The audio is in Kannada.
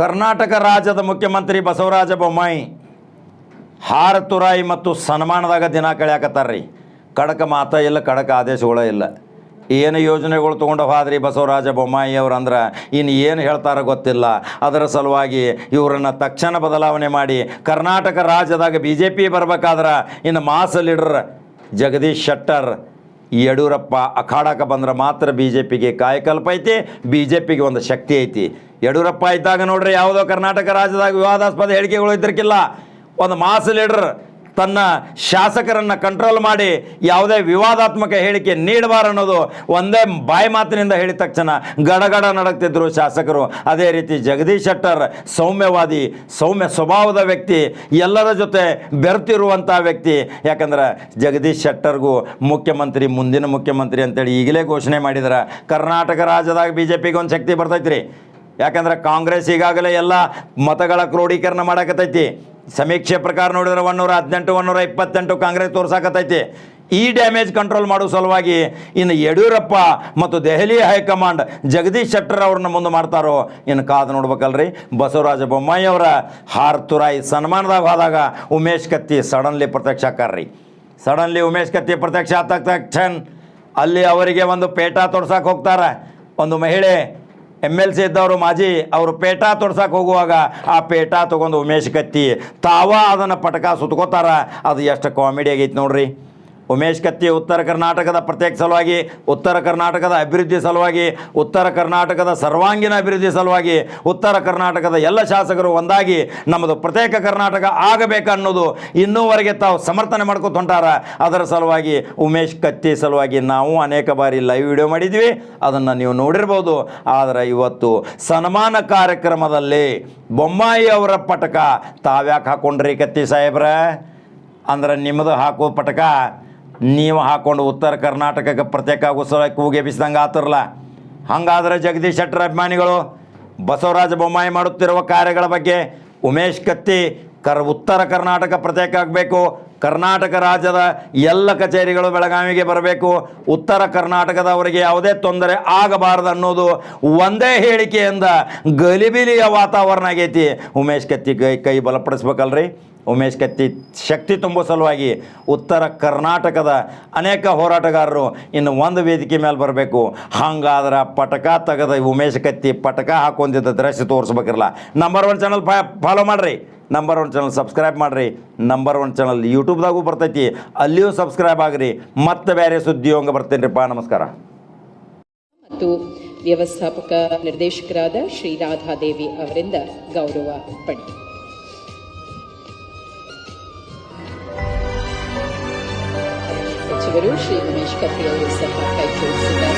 ಕರ್ನಾಟಕ ರಾಜ್ಯದ ಮುಖ್ಯಮಂತ್ರಿ ಬಸವರಾಜ ಬೊಮ್ಮಾಯಿ ಹಾರ ತುರಾಯಿ ಮತ್ತು ಸನ್ಮಾನದಾಗ ದಿನ ಕಳ್ಯಾಕತ್ತಾರ್ರಿ. ಖಡಕ ಮಾತ ಇಲ್ಲ, ಕಡಕ ಆದೇಶಗಳ ಇಲ್ಲ. ಏನು ಯೋಜನೆಗಳು ತೊಗೊಂಡು ಹೋದ್ರಿ ಬಸವರಾಜ ಬೊಮ್ಮಾಯಿ ಅವ್ರು ಅಂದ್ರೆ ಇನ್ನು ಏನು ಹೇಳ್ತಾರೋ ಗೊತ್ತಿಲ್ಲ. ಅದರ ಸಲುವಾಗಿ ಇವರನ್ನು ತಕ್ಷಣ ಬದಲಾವಣೆ ಮಾಡಿ ಕರ್ನಾಟಕ ರಾಜ್ಯದಾಗ ಬಿ ಜೆ ಪಿ ಬರ್ಬೇಕಾದ್ರೆ ಇನ್ನು ಮಾಸ್ ಲೀಡರ್ ಜಗದೀಶ್ ಶೆಟ್ಟರ್ ಯಡಿಯೂರಪ್ಪ ಅಖಾಡಕ್ಕೆ ಬಂದ್ರೆ ಮಾತ್ರ ಬಿ ಜೆ ಪಿಗೆ ಕಾಯಕಲ್ಪ ಐತಿ ಬಿ ಜೆ ಪಿಗೆ ಒಂದು ಶಕ್ತಿ ಐತಿ. ಯಡಿಯೂರಪ್ಪ ಇದ್ದಾಗ ನೋಡ್ರಿ ಯಾವುದೋ ಕರ್ನಾಟಕ ರಾಜ್ಯದಾಗ ವಿವಾದಾಸ್ಪದ ಹೇಳಿಕೆಗಳು ಇದ್ದಿರ್ಕಿಲ್ಲ. ಒಂದು ಮಾಸ್ ಲೀಡರ್ ತನ್ನ ಶಾಸಕರನ್ನು ಕಂಟ್ರೋಲ್ ಮಾಡಿ ಯಾವುದೇ ವಿವಾದಾತ್ಮಕ ಹೇಳಿಕೆ ನೀಡಬಾರ ಅನ್ನೋದು ಒಂದೇ ಬಾಯಿ ಮಾತಿನಿಂದ ಹೇಳಿದ ತಕ್ಷಣ ಗಡಗಡ ನಡಕ್ತಿದ್ರು ಶಾಸಕರು. ಅದೇ ರೀತಿ ಜಗದೀಶ್ ಶೆಟ್ಟರ್ ಸೌಮ್ಯವಾದಿ, ಸೌಮ್ಯ ಸ್ವಭಾವದ ವ್ಯಕ್ತಿ, ಎಲ್ಲರ ಜೊತೆ ಬೆರೆತಿರುವಂಥ ವ್ಯಕ್ತಿ. ಯಾಕಂದ್ರೆ ಜಗದೀಶ್ ಶೆಟ್ಟರ್ಗೂ ಮುಖ್ಯಮಂತ್ರಿ, ಮುಂದಿನ ಮುಖ್ಯಮಂತ್ರಿ ಅಂತೇಳಿ ಈಗಲೇ ಘೋಷಣೆ ಮಾಡಿದ್ರೆ. ಕರ್ನಾಟಕ ರಾಜ್ಯದಾಗ ಬಿ ಜೆ ಪಿಗೆ ಒಂದು ಶಕ್ತಿ ಬರ್ತೈತ್ರಿ. ಯಾಕಂದ್ರೆ ಕಾಂಗ್ರೆಸ್ ಈಗಾಗಲೇ ಎಲ್ಲ ಮತಗಳ ಕ್ರೋಢೀಕರಣ ಮಾಡಕತ್ತೈತಿ. ಸಮೀಕ್ಷೆ ಪ್ರಕಾರ ನೋಡಿದ್ರೆ ಒನ್ನೂರ ಹದಿನೆಂಟು, ಒನ್ನೂರ ಇಪ್ಪತ್ತೆಂಟು ಕಾಂಗ್ರೆಸ್ ತೋರ್ಸಾಕತ್ತೈತಿ. ಈ ಡ್ಯಾಮೇಜ್ ಕಂಟ್ರೋಲ್ ಮಾಡೋ ಸಲುವಾಗಿ ಇನ್ನು ಯಡಿಯೂರಪ್ಪ ಮತ್ತು ದೆಹಲಿ ಹೈಕಮಾಂಡ್ ಜಗದೀಶ್ ಶೆಟ್ಟರ್ ಅವ್ರನ್ನ ಮುಂದೆ ಮಾಡ್ತಾರೋ ಇನ್ನು ಕಾದು ನೋಡ್ಬೇಕಲ್ರಿ. ಬಸವರಾಜ ಬೊಮ್ಮಾಯಿ ಅವರ ಹಾರ್ ತುರಾಯಿ ಸನ್ಮಾನದಾಗ ಹೋದಾಗ ಉಮೇಶ್ ಕತ್ತಿ ಸಡನ್ಲಿ ಪ್ರತ್ಯಕ್ಷ ಆಕಾರ್ರಿ. ಸಡನ್ಲಿ ಉಮೇಶ್ ಕತ್ತಿ ಪ್ರತ್ಯಕ್ಷ ಆತಕ್ಷನ್ ಅಲ್ಲಿ ಅವರಿಗೆ ಒಂದು ಪೇಟ ತೊಡ್ಸಕ್ಕೆ ಹೋಗ್ತಾರೆ. ಒಂದು ಮಹಿಳೆ ಎಂ ಎಲ್ ಸಿ ಇದ್ದವರು ಮಾಜಿ, ಅವರು ಪೇಟ ತೊಡ್ಸಕ್ಕೆ ಹೋಗುವಾಗ ಆ ಪೇಟ ತೊಗೊಂಡು ಉಮೇಶ್ ಕತ್ತಿ ತಾವ ಅದನ್ನು ಪಟಕ ಸುತ್ಕೋತಾರ. ಅದು ಎಷ್ಟು ಕಾಮಿಡಿ ಆಗೈತೆ ನೋಡ್ರಿ. ಉಮೇಶ್ ಕತ್ತಿ ಉತ್ತರ ಕರ್ನಾಟಕದ ಪ್ರತ್ಯೇಕ ಸಲುವಾಗಿ, ಉತ್ತರ ಕರ್ನಾಟಕದ ಅಭಿವೃದ್ಧಿ ಸಲುವಾಗಿ, ಉತ್ತರ ಕರ್ನಾಟಕದ ಸರ್ವಾಂಗೀಣ ಅಭಿವೃದ್ಧಿ ಸಲುವಾಗಿ, ಉತ್ತರ ಕರ್ನಾಟಕದ ಎಲ್ಲ ಶಾಸಕರು ಒಂದಾಗಿ ನಮ್ಮದು ಪ್ರತ್ಯೇಕ ಕರ್ನಾಟಕ ಆಗಬೇಕನ್ನೋದು ಇನ್ನೂವರೆಗೆ ತಾವು ಸಮರ್ಥನೆ ಮಾಡ್ಕೊತ ಹೊಂಟಾರ ಅದರ ಸಲುವಾಗಿ ಉಮೇಶ್ ಕತ್ತಿ ಸಲುವಾಗಿ ನಾವು ಅನೇಕ ಬಾರಿ ಲೈವ್ ವಿಡಿಯೋ ಮಾಡಿದ್ವಿ. ಅದನ್ನು ನೀವು ನೋಡಿರ್ಬೋದು. ಆದರೆ ಇವತ್ತು ಸನ್ಮಾನ ಕಾರ್ಯಕ್ರಮದಲ್ಲಿ ಬೊಮ್ಮಾಯಿ ಅವರ ಪಟಕ ತಾವ್ಯಾಕೆ ಹಾಕೊಂಡ್ರಿ ಕತ್ತಿ ಸಾಹೇಬ್ರ? ಅಂದ್ರೆ ನಿಮ್ಮದು ಹಾಕೋ ಪಟಕ? ನೀವು ಹಾಕೊಂಡು ಉತ್ತರ ಕರ್ನಾಟಕಕ್ಕೆ ಪ್ರತ್ಯೇಕ ಸಲುವಾಗಿ ಕೂಗೆ ಬಿಸಿದಂಗೆ ಆತಿರಲ್ಲ ಹಾಗಾದ್ರೆ ಜಗದೀಶ್ ಶೆಟ್ಟರ್ ಅಭಿಮಾನಿಗಳು, ಬಸವರಾಜ ಬೊಮ್ಮಾಯಿ ಮಾಡುತ್ತಿರುವ ಕಾರ್ಯಗಳ ಬಗ್ಗೆ ಉಮೇಶ್ ಕತ್ತಿ ಕರ್, ಉತ್ತರ ಕರ್ನಾಟಕ ಪ್ರತ್ಯೇಕ ಆಗಬೇಕು. ಕರ್ನಾಟಕ ರಾಜ್ಯದ ಎಲ್ಲ ಕಚೇರಿಗಳು ಬೆಳಗಾವಿಗೆ ಬರಬೇಕು. ಉತ್ತರ ಕರ್ನಾಟಕದವರಿಗೆ ಯಾವುದೇ ತೊಂದರೆ ಆಗಬಾರದು ಅನ್ನೋದು ಒಂದೇ ಹೇಳಿಕೆಯಿಂದ ಗಲಿಬಿಲಿಯ ವಾತಾವರಣ ಆಗೈತಿ. ಉಮೇಶ್ ಕತ್ತಿ ಕೈ ಕೈ ಬಲಪಡಿಸ್ಬೇಕಲ್ರಿ? ಉಮೇಶ್ ಕತ್ತಿ ಶಕ್ತಿ ತುಂಬೋ ಸಲುವಾಗಿ ಉತ್ತರ ಕರ್ನಾಟಕದ ಅನೇಕ ಹೋರಾಟಗಾರರು ಇನ್ನು ಒಂದು ವೇದಿಕೆ ಮೇಲೆ ಬರಬೇಕು. ಹಂಗಾದ್ರೆ ಪಟಕ ತೆಗೆದ ಉಮೇಶ್ ಕತ್ತಿ ಪಟಕ ಹಾಕೊಂಡಿದ್ದ ದೃಶ್ಯ ತೋರಿಸ್ಬೇಕಿರಲ್ಲ. ನಂಬರ್ ಒನ್ ಚಾನಲ್ ಫಾಲೋ ಮಾಡಿರಿ. ನಂಬರ್ ಒನ್ ಚಾನಲ್ ಸಬ್ಸ್ಕ್ರೈಬ್ ಮಾಡಿರಿ. ನಂಬರ್ ಒನ್ ಚಾನಲ್ ಯೂಟ್ಯೂಬ್ದಾಗೂ ಬರ್ತೈತಿ. ಅಲ್ಲಿಯೂ ಸಬ್ಸ್ಕ್ರೈಬ್ ಆಗಿರಿ. ಮತ್ತೆ ಬೇರೆ ಸುದ್ದಿ ಹಂಗೆ ರೀಪ್ಪ ನಮಸ್ಕಾರ. ಮತ್ತು ವ್ಯವಸ್ಥಾಪಕ ನಿರ್ದೇಶಕರಾದ ಶ್ರೀ ರಾಧಾದೇವಿ ಅವರಿಂದ ಗೌರವ ಪಡಿ ಸಚಿವರು ಶ್ರೀ ಉಮೇಶ್ ಕತ್ತಿ ಅವರು ಸಹ ಕೈ ಜೋಡಿಸಿದ್ದಾರೆ